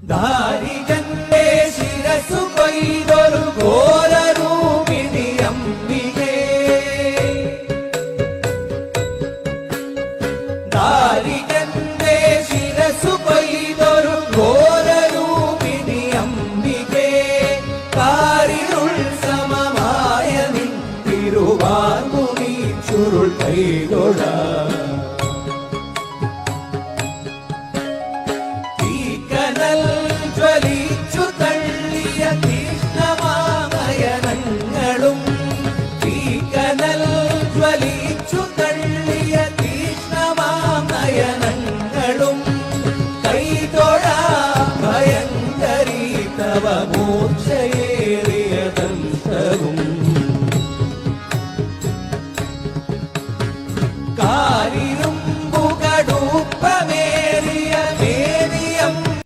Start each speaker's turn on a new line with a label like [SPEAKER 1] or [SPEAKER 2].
[SPEAKER 1] ദാരികന്റെ ശിരസു കൊയ്തൊരു ഘോരൂപിണി അംബികേ ദാരികന്റെ കാരിരുൾ സമമായ നിൻ തിരുവാർമുനി കടൽ ജ്വലിച്ചു നയനങ്ങളും കൈതൊഴ ഭയങ്കരീ തവ മൂർച്ചയേറിയ ദന്തവും